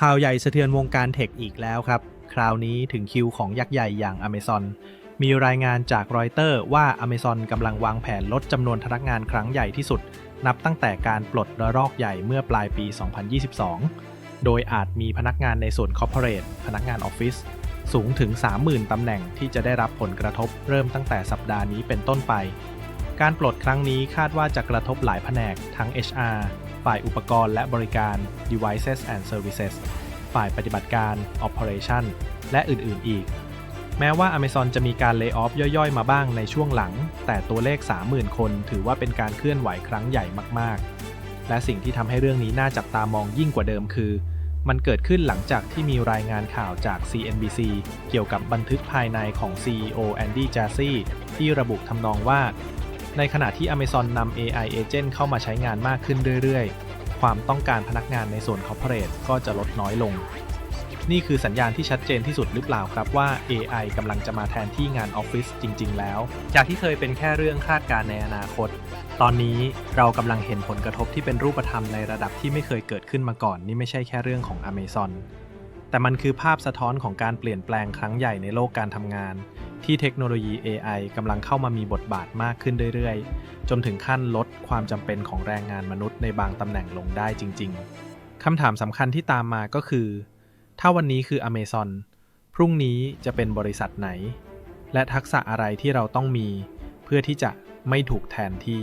ข่าวใหญ่สะเทือนวงการเทคอีกแล้วครับ คราวนี้ถึงคิวของยักษ์ใหญ่อย่าง Amazon มีรายงานจากรอยเตอร์ว่า Amazon กำลังวางแผนลดจำนวนพนักงานครั้งใหญ่ที่สุด นับตั้งแต่การปลดระลอกใหญ่เมื่อปลายปี 2022 โดยอาจมีพนักงานในส่วน Corporate พนักงานออฟฟิศสูงถึง 30,000 ตำแหน่งที่จะได้รับผลกระทบเริ่มตั้งแต่สัปดาห์นี้เป็นต้นไป การปลดครั้งนี้คาดว่าจะกระทบหลายแผนกทั้ง HR ฝ่ายอุปกรณ์และบริการ Devices and Services ฝ่ายปฏิบัติการ Operation และอื่น ๆ อีก แม้ว่า Amazon จะมีการเลิกออฟย่อย ๆ มาบ้างในช่วงหลัง แต่ตัวเลข 30,000 คนถือว่าเป็นการเคลื่อนไหวครั้งใหญ่มาก ๆ และสิ่งที่ทำให้เรื่องนี้น่าจับตามองยิ่งกว่าเดิมคือ มันเกิดขึ้นหลังจากที่มีรายงานข่าวจาก CNBC เกี่ยวกับบันทึกภายในของ CEO Andy Jassy ที่ระบุทำนองว่า ในขณะที่ Amazon นำ AI Agent เข้ามาใช้งานมากขึ้นเรื่อยๆ ความต้องการพนักงานในส่วน Corporate ก็จะลดน้อยลง นี่คือสัญญาณที่ชัดเจนที่สุดหรือเปล่าครับว่า AI กำลังจะมาแทนที่งานออฟฟิศจริง ๆ แล้ว จากที่เคยเป็นแค่เรื่องคาดการณ์ในอนาคต ตอนนี้เรากำลังเห็นผลกระทบที่เป็นรูปธรรมในระดับที่ไม่เคยเกิดขึ้นมาก่อน นี่ไม่ใช่แค่เรื่องของ Amazon แต่มันคือภาพสะท้อนของการเปลี่ยนแปลงครั้งใหญ่ในโลกการทำงาน ที่เทคโนโลยี AI กำลังเข้ามามีบทบาทมากขึ้นเรื่อยๆ จนถึงขั้นลดความจำเป็นของแรงงานมนุษย์ในบางตำแหน่งลงได้จริง ๆ คำถามสำคัญที่ตามมาก็คือ ถ้าวันนี้คือ Amazon พรุ่งนี้จะเป็นบริษัทไหน และทักษะอะไรที่เราต้องมี เพื่อที่จะไม่ถูกแทนที่